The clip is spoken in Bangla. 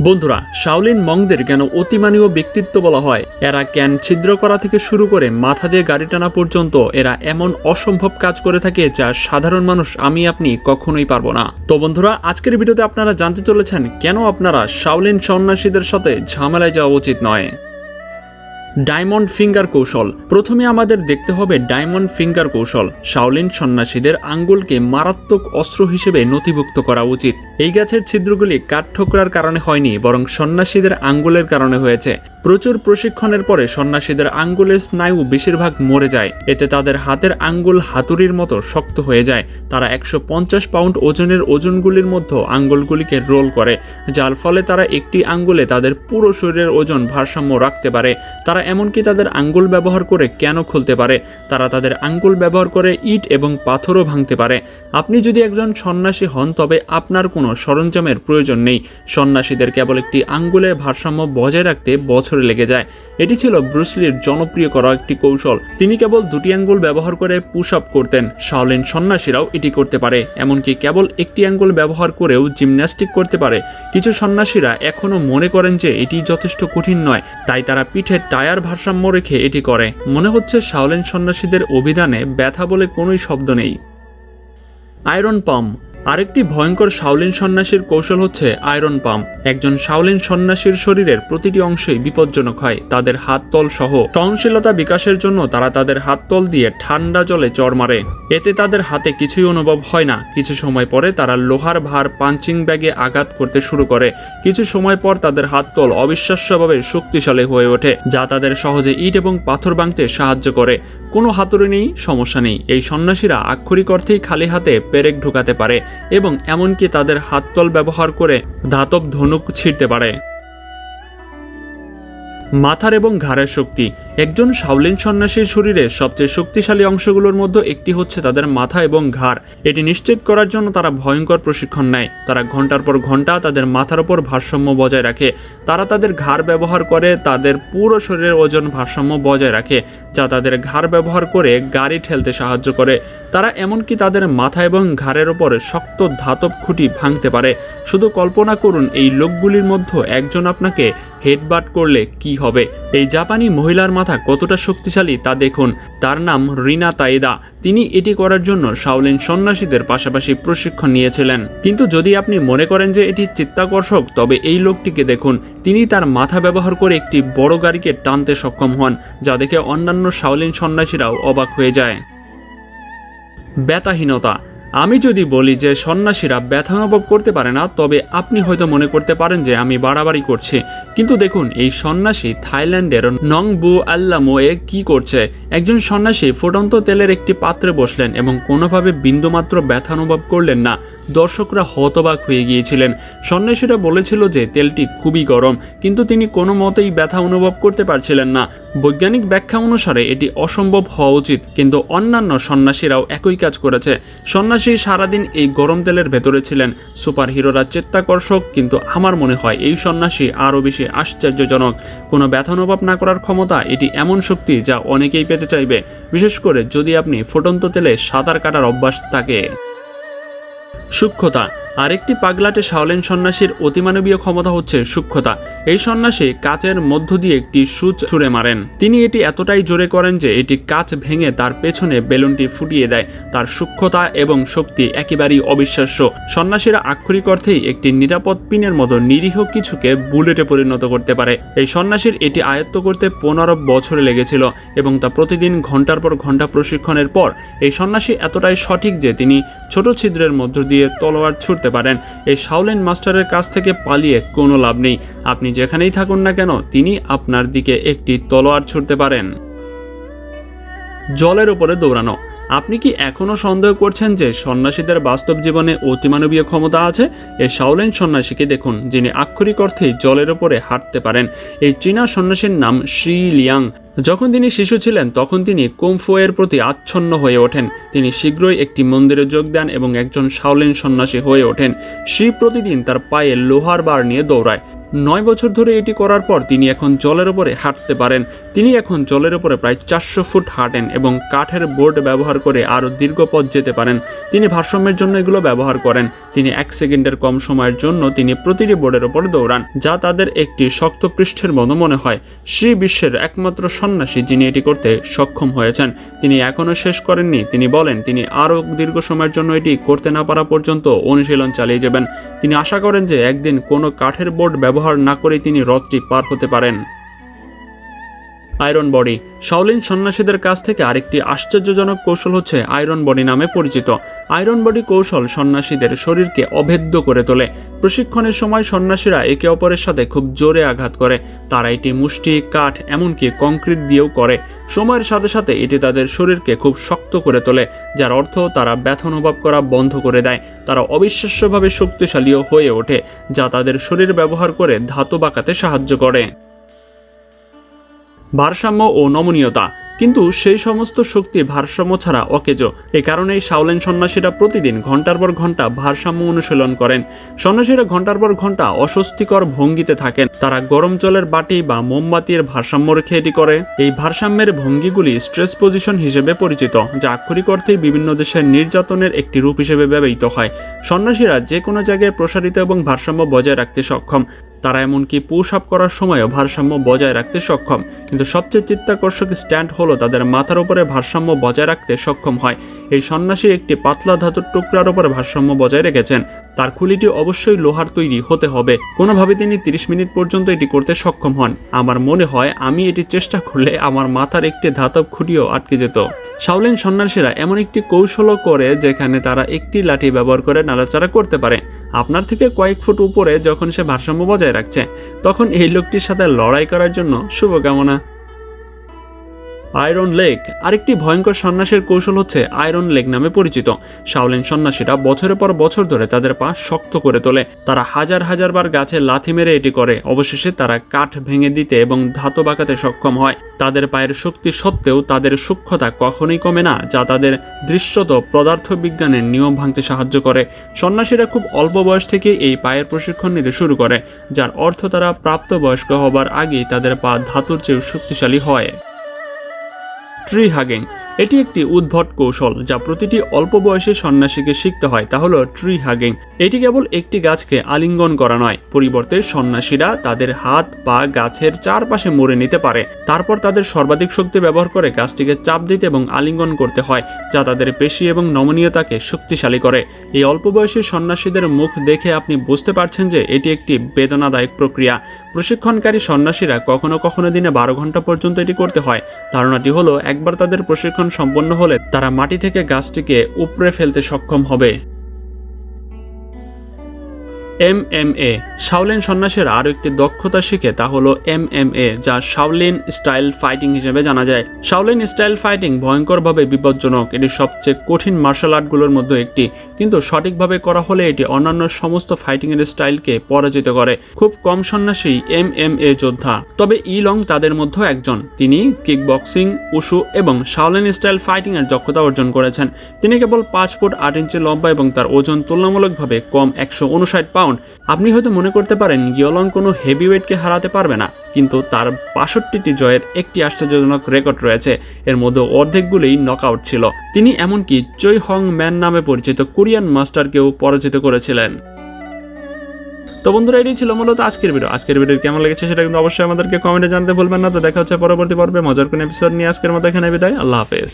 বন্ধুরা, শাওলিন মংদের কেন অতিমানীয় ব্যক্তিত্ব বলা হয়? এরা ক্যান ছিদ্র করা থেকে শুরু করে মাথা দিয়ে গাড়ি টানা পর্যন্ত এরা এমন অসম্ভব কাজ করে থাকে যা সাধারণ মানুষ, আমি, আপনি কখনোই পারব না। তো বন্ধুরা, আজকের ভিডিওতে আপনারা জানতে চলেছেন কেন আপনারা শাওলিন সন্ন্যাসীদের সাথে ঝামেলায় যাওয়া উচিত নয়। ডায়মন্ড ফিঙ্গার কৌশল। প্রথমে আমাদের দেখতে হবে ডায়মন্ড ফিঙ্গার কৌশল। শাওলিন সন্ন্যাসীদের আঙ্গুলকে মারাত্মক অস্ত্র হিসেবে নথিভুক্ত করা উচিত। এই গাছের ছিদ্রগুলি কাঠ ঠোকরার কারণে হয়নি, বরং সন্ন্যাসীদের আঙ্গুলের কারণে হয়েছে। প্রচুর প্রশিক্ষণের পরে সন্ন্যাসীদের আঙ্গুলের স্নায়ু বেশিরভাগ মরে যায়। এতে তাদের হাতের আঙ্গুল হাতুড়ির মতো শক্ত হয়ে যায়। তারা একশো পঞ্চাশ পাউন্ড ওজনের ওজনগুলির মধ্যে আঙ্গুলগুলিকে রোল করে, যার ফলে তারা একটি আঙ্গুলে তাদের পুরো শরীরের ওজন ভারসাম্য রাখতে পারে। তারা এমনকি তাদের আঙ্গুল ব্যবহার করে কেন খুলতে পারে? তারা তাদের আঙ্গুল ব্যবহার করে ইট এবং পাথরও ভাঙতে পারে। আপনি যদি একজন সন্ন্যাসী হন, তবে আপনার কোনো সরঞ্জামের প্রয়োজন নেই। সন্ন্যাসীদের কেবল একটি আঙ্গুলে ভারসাম্য বজায় রাখতে বছরে লেগে যায়। এটি ছিল ব্রুসলির জনপ্রিয় করা একটি কৌশল। তিনি কেবল দুটি আঙ্গুল ব্যবহার করে পুশ আপ করতেন। শাওলিন সন্ন্যাসীরাও এটি করতে পারে। এমনকি কেবল একটি আঙ্গুল ব্যবহার করেও জিমন্যাস্টিক করতে পারে। কিছু সন্ন্যাসীরা এখনও মনে করেন যে এটি যথেষ্ট কঠিন নয়। তাই তারা পিঠের টায়ার ভারসাম্য রেখে এটি করে। মনে হচ্ছে শাওলিন সন্ন্যাসীদের অভিধানে ব্যথা বলে কোনোই শব্দ নেই। আয়রন পাম্প আরেকটি ভয়ঙ্কর শাওলিন সন্ন্যাসীর কৌশল হচ্ছে আয়রন পাম্প। একজন শাওলিন সন্ন্যাসীর শরীরের প্রতিটি অংশই বিপজ্জনক হয়, তাদের হাত তল সহ। সহনশীলতা বিকাশের জন্য তারা তাদের হাত তল দিয়ে ঠান্ডা জলে চর মারে। এতে তাদের হাতে কিছুই অনুভব হয় না। কিছু সময় পরে তারা লোহার ভার পাঞ্চিং ব্যাগে আঘাত করতে শুরু করে। কিছু সময় পর তাদের হাত তল অবিশ্বাস্যভাবে শক্তিশালী হয়ে ওঠে, যা তাদের সহজে ইট এবং পাথর ভাঙতে সাহায্য করে। কোনো হাতুড়ি নেই, সমস্যা নেই। এই সন্ন্যাসীরা আক্ষরিক অর্থেই খালি হাতে পেরেক ঢোকাতে পারে এবং এমনকি তাদের হাততল ব্যবহার করে ধাতব ধনুক ছিঁড়তে পারে। মাথার এবং ঘাড়ের শক্তি। একজন শাওলিন সন্ন্যাসীর শরীরে সবচেয়ে শক্তিশালী অংশগুলোর মধ্যে একটি হচ্ছে তাদের মাথা এবং ঘাড়। এটি নিশ্চিত করার জন্য তারা ভয়ঙ্কর প্রশিক্ষণ নেয়। তারা ঘণ্টার পর ঘণ্টা তাদের মাথার ওপর ভারসাম্য বজায় রাখে। তারা তাদের ঘাড় ব্যবহার করে তাদের পুরো শরীরের ওজন ভারসাম্য বজায় রাখে, যা তাদের ঘাড় ব্যবহার করে গাড়ি ঠেলতে সাহায্য করে। তারা এমনকি তাদের মাথা এবং ঘাড়ের ওপর শক্ত ধাতব খুঁটি ভাঙতে পারে। শুধু কল্পনা করুন, এই লোকগুলির মধ্যে একজন আপনাকে হেডবাট করলে কি হবে? এই জাপানি মহিলার মাথা কতটা শক্তিশালী তা দেখুন। তার নাম রিনা তাইদা। তিনি এটি করার জন্য শাওলিন সন্ন্যাসীদের পাশাপাশি প্রশিক্ষণ নিয়েছিলেন। কিন্তু যদি আপনি মনে করেন যে এটি চিত্তাকর্ষক, তবে এই লোকটিকে দেখুন। তিনি তার মাথা ব্যবহার করে একটি বড় গাড়িকে টানতে সক্ষম হন, যা দেখে অন্যান্য শাওলিন সন্ন্যাসীরাও অবাক হয়ে যায়। ব্যথাহীনতা। আমি যদি বলি যে সন্ন্যাসীরা ব্যথা অনুভব করতে পারে না, তবে আপনি হয়তো মনে করতে পারেন যে আমি বাড়াবাড়ি করছি। কিন্তু দেখুন, এই সন্ন্যাসী থাইল্যান্ডের নং বু আল্লামোয়ে কি করছে? একজন সন্ন্যাসী ফুটন্ত তেলের একটি পাত্রে বসলেন এবং কোনোভাবে বিন্দুমাত্র ব্যথা অনুভব করলেন না। দর্শকরা হতবাক হয়ে গিয়েছিলেন। সন্ন্যাসীরা বলেছিল যে তেলটি খুবই গরম, কিন্তু তিনি কোনো মতেই ব্যথা অনুভব করতে পারছিলেন না। বৈজ্ঞানিক ব্যাখ্যা অনুসারে এটি অসম্ভব হওয়া উচিত, কিন্তু অন্যান্য সন্ন্যাসীরাও একই কাজ করেছে। সন্ন্যাসী সারাদিন এই গরম তেলের ভেতরে ছিলেন। সুপার হিরোরা চিত্তাকর্ষক, কিন্তু আমার মনে হয় এই সন্ন্যাসী আরও বেশি আশ্চর্যজনক। কোনো ব্যথা অনুভব না করার ক্ষমতা এটি এমন শক্তি যা অনেকেই পেতে চাইবে। বিশেষ করে যদি আপনি ফুটন্ত তেলে সাঁতার কাটার অভ্যাস থাকে। সূক্ষ্মতা। আরেকটি পাগলাটে শাওলেন সন্ন্যাসীর অতিমানবীয় ক্ষমতা হচ্ছে সূক্ষ্মতা। এই সন্ন্যাসী কাচের মধ্য দিয়ে একটি সুচ ছুঁড়ে মারেন। তিনি এটি এতটাই জোরে করেন যে এটি কাচ ভেঙে তার পেছনে বেলুনটি ফুটিয়ে দেয়। তার সূক্ষ্মতা এবং শক্তি একেবারেই অবিশ্বাস্য। সন্ন্যাসীরা আক্ষরিক অর্থেই একটি নিরাপদ পিনের মতো নিরীহ কিছুকে বুলেটে পরিণত করতে পারে। এই সন্ন্যাসীর এটি আয়ত্ত করতে পনেরো বছরে লেগেছিল এবং তা প্রতিদিন ঘণ্টার পর ঘণ্টা প্রশিক্ষণের পর এই সন্ন্যাসী এতটাই সঠিক যে তিনি ছোট ছিদ্রের মধ্য দিয়ে তলোয়ার ছুটতে পারেন। এই শাওলেন মাস্টারের কাছ থেকে পালিয়ে কোনো লাভ নেই। আপনি যেখানেই থাকুন না কেন, তিনি আপনার দিকে একটি তলোয়ার ছুটতে পারেন। জলের উপরে দৌড়ানো। আপনি কি এখনও সন্দেহ করছেন যে সন্ন্যাসীদের বাস্তব জীবনে অতিমানবীয় ক্ষমতা আছে? এই শাওলেন সন্ন্যাসীকে দেখুন, যিনি আক্ষরিক অর্থেই জলের ওপরে হাঁটতে পারেন। এই চীনা সন্ন্যাসীর নাম শ্রী লিয়াং। যখন তিনি শিশু ছিলেন, তখন তিনি কুমফুয়ের প্রতি আচ্ছন্ন হয়ে ওঠেন। তিনি শীঘ্রই একটি মন্দিরে যোগ দেন এবং একজন শাওলিন সন্ন্যাসী হয়ে ওঠেন। শিব প্রতিদিন তার পায়ে লোহার বার নিয়ে দৌড়ায়। নয় বছর ধরে এটি করার পর তিনি এখন জলের ওপরে হাঁটতে পারেন। তিনি এখন জলের ওপরে প্রায় চারশো ফুট হাঁটেন এবং কাঠের বোর্ড ব্যবহার করে আরও দীর্ঘ পথ যেতে পারেন। তিনি ভারসাম্যের জন্য এগুলো ব্যবহার করেন। তিনি এক সেকেন্ডের কম সময়ের জন্য তিনি প্রতিটি বোর্ডের ওপর দৌড়ান, যা তাদের একটি শক্ত পৃষ্ঠের মতো মনে হয়। শ্রী বিশ্বের একমাত্র সন্ন্যাসী যিনি এটি করতে সক্ষম হয়েছেন, তিনি এখনও শেষ করেননি। তিনি বলেন, তিনি আরও দীর্ঘ সময়ের জন্য এটি করতে না পারা পর্যন্ত অনুশীলন চালিয়ে যাবেন। তিনি আশা করেন যে একদিন কোনো কাঠের বোর্ড ব্যবহার না করে তিনি হ্রদটি পার হতে পারেন। Iron body. শাওলিন সন্ন্যাসীদের কাছ থেকে আরেকটি আশ্চর্যজনক কৌশল হচ্ছে আয়রন বডি নামে পরিচিত। আয়রন বডি কৌশল সন্ন্যাসীদের শরীরকে অভেদ্য করে তোলে। প্রশিক্ষণের সময় সন্ন্যাসীরা একে অপরের সাথে খুব জোরে আঘাত করে। তারা এটি মুষ্টি, কাঠ, এমনকি কংক্রিট দিয়েও করে। সময়ের সাথে সাথে এটি তাদের শরীরকে খুব শক্ত করে তোলে, যার অর্থ তারা ব্যথা অনুভব করা বন্ধ করে দেয়। তারা অবিশ্বাস্যভাবে শক্তিশালীও হয়ে ওঠে, যা তাদের শরীর ব্যবহার করে ধাতু বাঁকাতে সাহায্য করে। ভারসাম্য ও নমনীয়তা। কিন্তু সেই সমস্ত শক্তি ভারসাম্য ছাড়া অকেজ। এ কারণেই শাওলেন সন্ন্যাসীরা প্রতিদিন ঘণ্টার পর ঘণ্টা ভারসাম্য অনুশীলন করেন। সন্ন্যাসীরা ঘণ্টার পর ঘণ্টা অস্বস্তিকর ভঙ্গিতে থাকেন। তারা গরম জলের বাটি বা মোমবাতির ভারসাম্য রেখে এটি করে। এই ভারসাম্যের ভঙ্গিগুলি স্ট্রেস পজিশন হিসেবে পরিচিত, যা আক্ষরিক অর্থেই বিভিন্ন দেশের নির্যাতনের একটি রূপ হিসেবে ব্যবহৃত হয়। সন্ন্যাসীরা যে কোনো জায়গায় প্রসারিত এবং ভারসাম্য বজায় রাখতে সক্ষম। তারা এমনকি পুশ আপ করার সময়ও ভারসাম্য বজায় রাখতে সক্ষম। কিন্তু সবচেয়ে চিত্তাকর্ষক স্ট্যান্ড হলো তাদের মাথার উপরে ভারসাম্য বজায় রাখতে সক্ষম হয়। এই সন্ন্যাসী একটি পাতলা ধাতুর টুকরার উপরে ভারসাম্য বজায় রেখেছেন। তার খুলিটি অবশ্যই লোহার তৈরি হতে হবে। কোনোভাবে তিনি তিরিশ মিনিট পর্যন্ত এটি করতে সক্ষম হন। আমার মনে হয় আমি এটি চেষ্টা করলে আমার মাথার একটি ধাতব খুঁটিও আটকে যেত। শাওলিন সন্ন্যাসীরা এমন একটি কৌশলও করে যেখানে তারা একটি লাঠি ব্যবহার করে নাড়াচাড়া করতে পারে। আপনার থেকে কয়েক ফুট উপরে যখন সে ভারসাম্য বজায় রাখছে, তখন এই লোকটির সাথে লড়াই করার জন্য শুভকামনা। Iron lake. আরেকটি ভয়ঙ্কর সন্ন্যাসের কৌশল হচ্ছে আয়রন লেক নামে পরিচিত। শাওলিন সন্ন্যাসীরা বছরের পর বছর ধরে তাদের পা শক্ত করে তোলে। তারা হাজার হাজার বার গাছে লাথি মেরে এটি করে। অবশেষে তারা কাঠ ভেঙে দিতে এবং ধাতু বাঁকাতে সক্ষম হয়। তাদের পায়ের শক্তি সত্ত্বেও তাদের সূক্ষ্মতা কখনোই কমে না, যা তাদের দৃশ্যত পদার্থবিজ্ঞানের নিয়ম ভাঙতে সাহায্য করে। সন্ন্যাসীরা খুব অল্প বয়স থেকে এই পায়ের প্রশিক্ষণ নিতে শুরু করে, যার অর্থ তারা প্রাপ্তবয়স্ক হবার আগেই তাদের পা ধাতুর চেয়েও শক্তিশালী হয়। ট্রি হাগিং এটি একটি উদ্ভট কৌশল যা প্রতিটি অল্প বয়সী সন্ন্যাসীকে শিখতে হয়, তা হলো ট্রি হাগিং। এটি কেবল একটি গাছকে আলিঙ্গন করা নয়, পরিবর্তে সন্ন্যাসীরা তাদের হাত, পা, গাছের চারপাশে মুড়ে নিতে পারে। তারপর তাদের সর্বাধিক শক্তি ব্যবহার করে গাছটিকে চাপ দিতে এবং আলিঙ্গন করতে হয়, যা তাদের পেশি এবং নমনীয়তাকে শক্তিশালী করে। এই অল্প বয়সী সন্ন্যাসীদের মুখ দেখে আপনি বুঝতে পারছেন যে এটি একটি বেদনাদায়ক প্রক্রিয়া। প্রশিক্ষণকারী সন্ন্যাসীরা কখনো কখনো দিনে বারো ঘণ্টা পর্যন্ত এটি করতে হয়। ধারণাটি হলো, একবার তাদের প্রশিক্ষণ সম্পন্ন হলে তারা মাটি থেকে গাছটিকে উপড়ে ফেলতে সক্ষম হবে। এম এম এ শাওলিন সন্ন্যাসীরা আরও একটি দক্ষতা শিখে তা হলো এম এম এ যা শাওলিন স্টাইল ফাইটিং হিসেবে জানা যায়। শাওলিন স্টাইল ফাইটিং ভয়ঙ্করভাবে বিপজ্জনক, এটি সবচেয়ে কঠিন মার্শাল আর্টগুলোর মধ্যে একটি। কিন্তু সঠিকভাবে করা হলে এটি অন্যান্য সমস্ত ফাইটিংয়ের স্টাইলকে পরাজিত করে। খুব কম সন্ন্যাসী এম এম এ যোদ্ধা। তবে ইলং তাদের মধ্যে একজন। তিনি কিক বক্সিং উশু এবং শাওলিন স্টাইল ফাইটিং এর দক্ষতা অর্জন করেছেন। তিনি কেবল পাঁচ ফুট আট ইঞ্চি লম্বা এবং তার ওজন তুলনামূলকভাবে কম একশো উনষাট পাউন্ড। আপনি হয়তো মনে করতে পারেন গিয়লং কোনো হেভি ওয়েটকে হারাতে পারবে না, কিন্তু তার বাষট্টিটি জয়ের একটি আশ্চর্যজনক রেকর্ড রয়েছে, এর মধ্যে অর্ধেকগুলোই নকআউট ছিল। তিনি এমনকি চৈ হং ম্যান নামে পরিচিত কোরিয়ান মাস্টারকেও পরাজিত করেছিলেন। তো বন্ধুরা, এটাই ছিল মূলত আজকের ভিডিও আজকের ভিডিও কেমন লেগেছে সেটা কিন্তু অবশ্যই আমাদেরকে কমেন্টে জানতে ভুলবেন না। তো দেখা হচ্ছে পরবর্তী পর্বে। মজার কোন এপিসোড নিয়ে আজকের মতো এখানে বিদায়। আল্লাহ হাফেজ।